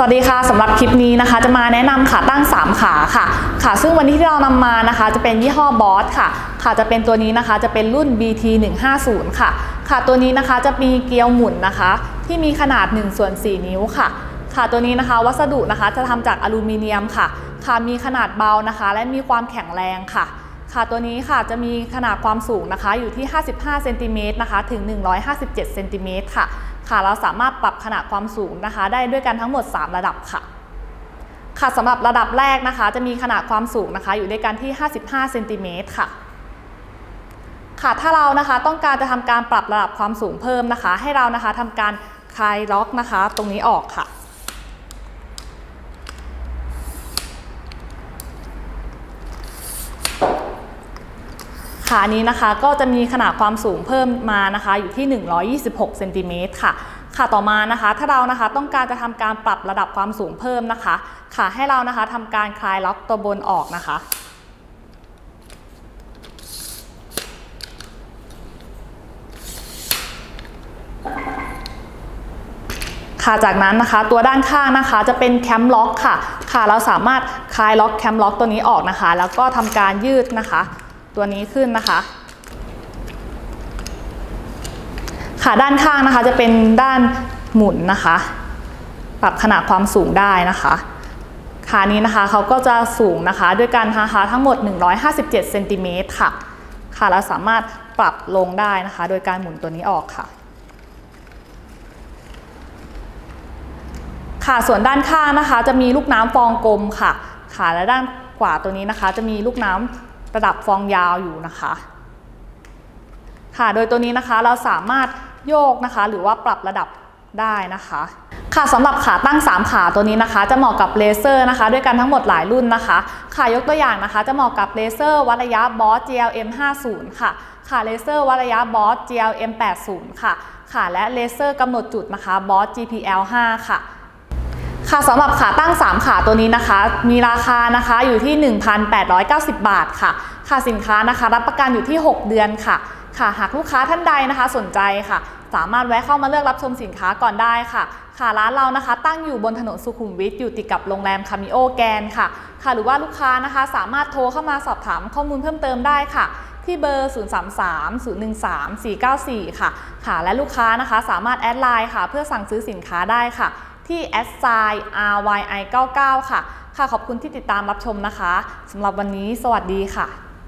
สวัสดีค่ะสำหรับคลิปนี้นะคะ จะมาแนะนำขาตั้ง 3 ขาค่ะ ค่ะ ซึ่งวันนี้ที่เรานำมานะคะ จะเป็นยี่ห้อบอสค่ะ ค่ะจะเป็นตัวนี้นะคะจะเป็นรุ่น BT 150ค่ะ ค่ะตัวนี้นะคะจะมีเกลียวหมุนนะคะ ที่มีขนาด1ส่วน4นิ้วค่ะ ค่ะตัวนี้นะคะ วัสดุนะคะจะทำจากอลูมิเนียมค่ะ ค่ะมีขนาดเบานะคะ และมีความแข็งแรงค่ะ ค่ะตัวนี้ค่ะจะมีขนาดความสูงนะคะอยู่ที่ 55เซนติเมตรนะคะถึง 157เซนติเมตรค่ะ ค่ะ เราสามารถปรับขนาดความสูงนะคะ ได้ด้วยกันทั้งหมด 3 ระดับค่ะ ค่ะสำหรับระดับแรกนะคะ จะมีขนาดความสูงนะคะ อยู่ด้วยกันที่ 55เซนติเมตรค่ะค่ะถ้าเรานะคะต้องการจะทำการปรับระดับความสูงเพิ่มนะคะ ให้เรานะคะทำการคลายล็อกนะคะ ตรงนี้ออกค่ะ ขานี้นะคะก็จะมีขนาดความสูงเพิ่มมานะคะอยู่ที่ 126เซนติเมตรค่ะค่ะต่อมานะคะถ้าเรานะคะต้องการจะทำการปรับระดับความสูงเพิ่มนะคะ ค่ะให้เรานะคะทำการคลายล็อกตัวบนออกนะคะค่ะจากนั้นนะคะตัวด้านข้างนะคะจะเป็นแคมล็อกค่ะ ค่ะเราสามารถคลายล็อกแคมล็อกตัวนี้ออกนะคะ แล้วก็ทำการยืดนะคะ ตัวนี้ขึ้นนะคะ ค่ะด้านข้างนะคะจะเป็นด้านหมุนนะคะ ปรับขนาดความสูงได้นะคะขานี้นะคะเขาก็จะสูงนะคะ ด้วยกันนะคะทั้งหมด 157เซนติเมตรค่ะ ค่ะเราสามารถปรับลงได้นะคะ โดยการหมุนตัวนี้ออกค่ะ ค่ะส่วนด้านข้างนะคะ จะมีลูกน้ำฟองกลมค่ะ ค่ะและด้านขวาตัวนี้นะคะ จะมีลูกน้ำ ระดับฟองยาวอยู่นะคะ ค่ะ โดยตัวนี้นะคะเราสามารถโยกนะคะ หรือว่าปรับระดับได้นะคะ ค่ะสำหรับขาตั้ง 3 ขาตัวนี้นะคะ จะเหมาะกับเลเซอร์นะคะ ด้วยกันทั้งหมดหลายรุ่นนะคะค่ะยกตัวอย่างนะคะ จะเหมาะกับเลเซอร์วัดระยะบอส GLM 50ค่ะค่ะเลเซอร์วัดระยะบอส GLM 80ค่ะค่ะและเลเซอร์กำหนดจุดนะคะบอส GPL 5ค่ะ ค่ะสำหรับขาตั้ง 3 ขาตัวนี้นะคะ มีราคานะคะอยู่ที่ 1,890 บาทค่ะ ค่ะสินค้านะคะ รับประกันอยู่ที่ 6 เดือนค่ะ ค่ะหากลูกค้าท่านใดนะคะสนใจค่ะ สามารถแวะเข้ามาเลือกรับชมสินค้าก่อนได้ค่ะ ค่ะร้านเรานะคะ ตั้งอยู่บนถนนสุขุมวิทอยู่ติดกับโรงแรมคามิโอแกนค่ะ ค่ะหรือว่าลูกค้านะคะสามารถโทรเข้ามาสอบถามข้อมูลเพิ่มเติมได้ค่ะที่เบอร์ 033 013 494 ค่ะ ค่ะ และลูกค้านะคะสามารถแอดไลน์ค่ะ เพื่อสั่งซื้อสินค้าได้ค่ะ ที่ s i ryi 99ค่ะ ค่ะขอบคุณที่ติดตามรับชมนะคะสำหรับวันนี้ สวัสดีค่ะ